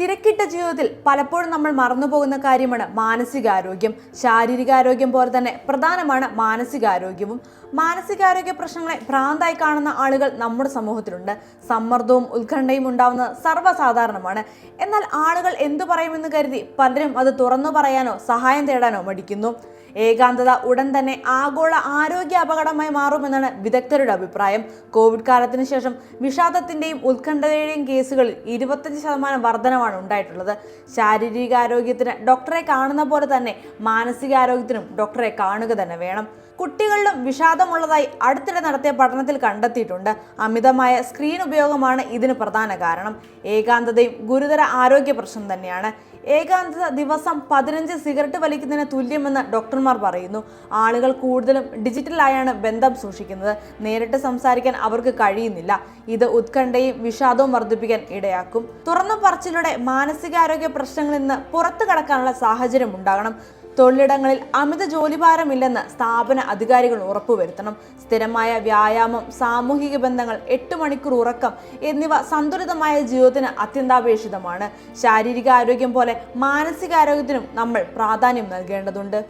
തിരക്കിട്ട ജീവിതത്തിൽ പലപ്പോഴും നമ്മൾ മറന്നുപോകുന്ന കാര്യമാണ് മാനസികാരോഗ്യം. ശാരീരികാരോഗ്യം പോലെ തന്നെ പ്രധാനമാണ് മാനസികാരോഗ്യവും. മാനസികാരോഗ്യ പ്രശ്നങ്ങളെ ഭ്രാന്തായി കാണുന്ന ആളുകൾ നമ്മുടെ സമൂഹത്തിലുണ്ട്. സമ്മർദ്ദവും ഉത്കണ്ഠയും ഉണ്ടാവുന്നത് സർവസാധാരണമാണ്. എന്നാൽ ആളുകൾ എന്തു പറയുമെന്ന് കരുതി പലരും അത് തുറന്നു പറയാനോ സഹായം തേടാനോ മടിക്കുന്നു. ഏകാന്തത ഉടൻ തന്നെ ആഗോള ആരോഗ്യ അപകടമായി മാറുമെന്നാണ് വിദഗ്ധരുടെ അഭിപ്രായം. കോവിഡ് കാലത്തിന് ശേഷം വിഷാദത്തിന്റെയും ഉത്കണ്ഠയുടെയും കേസുകളിൽ ഇരുപത്തഞ്ച് ശതമാനം വർധനമാണ് ഉണ്ടായിട്ടുള്ളത്. ശാരീരികാരോഗ്യത്തിന് ഡോക്ടറെ കാണുന്ന പോലെ തന്നെ മാനസികാരോഗ്യത്തിനും ഡോക്ടറെ കാണുക തന്നെ വേണം. കുട്ടികളിലും വിഷാദമുള്ളതായി അടുത്തിടെ നടത്തിയ പഠനത്തിൽ കണ്ടെത്തിയിട്ടുണ്ട്. അമിതമായ സ്ക്രീൻ ഉപയോഗമാണ് ഇതിന് പ്രധാന കാരണം. ഏകാന്തതയും ഗുരുതര ആരോഗ്യ പ്രശ്നം തന്നെയാണ്. ഏകാന്തത ദിവസം പതിനഞ്ച് സിഗരറ്റ് വലിക്കുന്നതിന് തുല്യമെന്ന് ഡോക്ടർമാർ പറയുന്നു. ആളുകൾ കൂടുതലും ഡിജിറ്റലായാണ് ബന്ധം സൂക്ഷിക്കുന്നത്. നേരിട്ട് സംസാരിക്കാൻ അവർക്ക് കഴിയുന്നില്ല. ഇത് ഉത്കണ്ഠയും വിഷാദവും വർദ്ധിപ്പിക്കാൻ ഇടയാക്കും. തുറന്നു പറച്ചിലൂടെ മാനസികാരോഗ്യ പ്രശ്നങ്ങളിൽ നിന്ന് പുറത്തു കടക്കാനുള്ള സാഹചര്യം ഉണ്ടാകണം. തൊഴിലിടങ്ങളിൽ അമിത ജോലിഭാരമില്ലെന്ന് സ്ഥാപന അധികാരികൾ ഉറപ്പുവരുത്തണം. സ്ഥിരമായ വ്യായാമം സാമൂഹിക ബന്ധങ്ങൾ എട്ട് മണിക്കൂർ ഉറക്കം എന്നിവ സന്തുലിതമായ ജീവിതത്തിന് അത്യന്താപേക്ഷിതമാണ്. ശാരീരിക ആരോഗ്യം പോലെ മാനസികാരോഗ്യത്തിനും നമ്മൾ പ്രാധാന്യം നൽകേണ്ടതുണ്ട്.